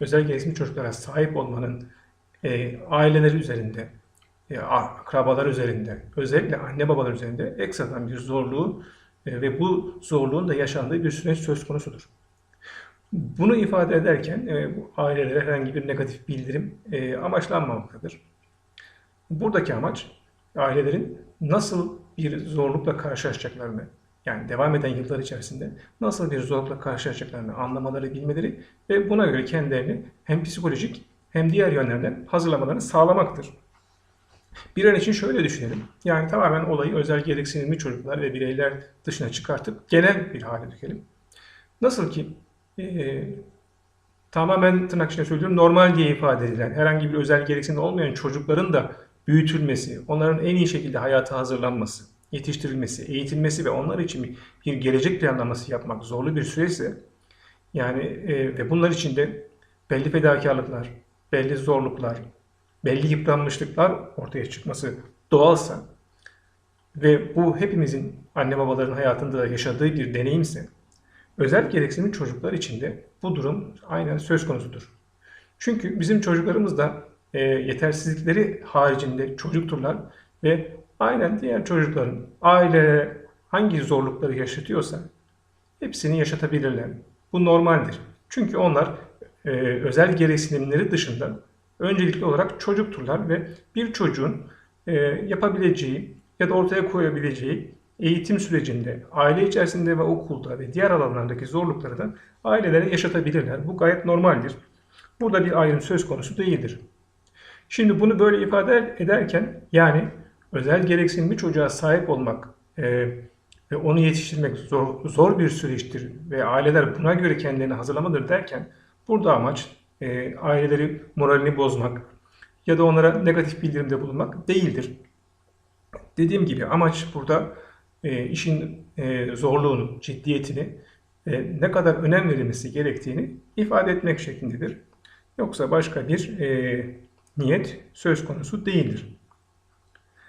özel gereksinimli çocuklara sahip olmanın e, aileler üzerinde, e, akrabalar üzerinde, özellikle anne babalar üzerinde ekstradan bir zorluğu e, ve bu zorluğun da yaşandığı bir süreç söz konusudur. Bunu ifade ederken e, bu ailelere herhangi bir negatif bildirim e, amaçlanmamaktadır. Buradaki amaç ailelerin nasıl bir zorlukla karşılaşacaklarını, yani devam eden yıllar içerisinde nasıl bir zorlukla karşılaşacaklarını anlamaları, bilmeleri ve buna göre kendilerini hem psikolojik hem diğer yönlerden hazırlamalarını sağlamaktır. Bir an için şöyle düşünelim. Yani tamamen olayı özel gereksinimli çocuklar ve bireyler dışına çıkartıp genel bir hale dökelim. Nasıl ki e, tamamen tırnak içinde söylüyorum normal diye ifade edilen herhangi bir özel gereksinimi olmayan çocukların da büyütülmesi, onların en iyi şekilde hayata hazırlanması, yetiştirilmesi, eğitilmesi ve onlar için bir, gelecek planlaması yapmak zorlu bir süreçse yani e, ve bunlar için de belli fedakarlıklar, belli zorluklar, belli yıpranmışlıklar ortaya çıkması doğalsa ve bu hepimizin anne babaların hayatında da yaşadığı bir deneyimse özel gereksinimli çocuklar için de bu durum aynen söz konusudur. Çünkü bizim çocuklarımız da e, yetersizlikleri haricinde çocukturlar ve aynen diğer çocukların ailelere hangi zorlukları yaşatıyorsa hepsini yaşatabilirler. Bu normaldir. Çünkü onlar e, özel gereksinimleri dışında öncelikli olarak çocukturlar ve bir çocuğun e, yapabileceği ya da ortaya koyabileceği eğitim sürecinde, aile içerisinde ve okulda ve diğer alanlardaki zorlukları da ailelere yaşatabilirler. Bu gayet normaldir. Burada bir ayrım söz konusu değildir. Şimdi bunu böyle ifade ederken yani özel gereksinimli çocuğa sahip olmak e, ve onu yetiştirmek zor, zor bir süreçtir ve aileler buna göre kendilerini hazırlamadır derken burada amaç e, aileleri moralini bozmak ya da onlara negatif bildirimde bulunmak değildir. Dediğim gibi amaç burada e, işin e, zorluğunu, ciddiyetini, e, ne kadar önem verilmesi gerektiğini ifade etmek şeklindedir. Yoksa başka bir e, niyet söz konusu değildir.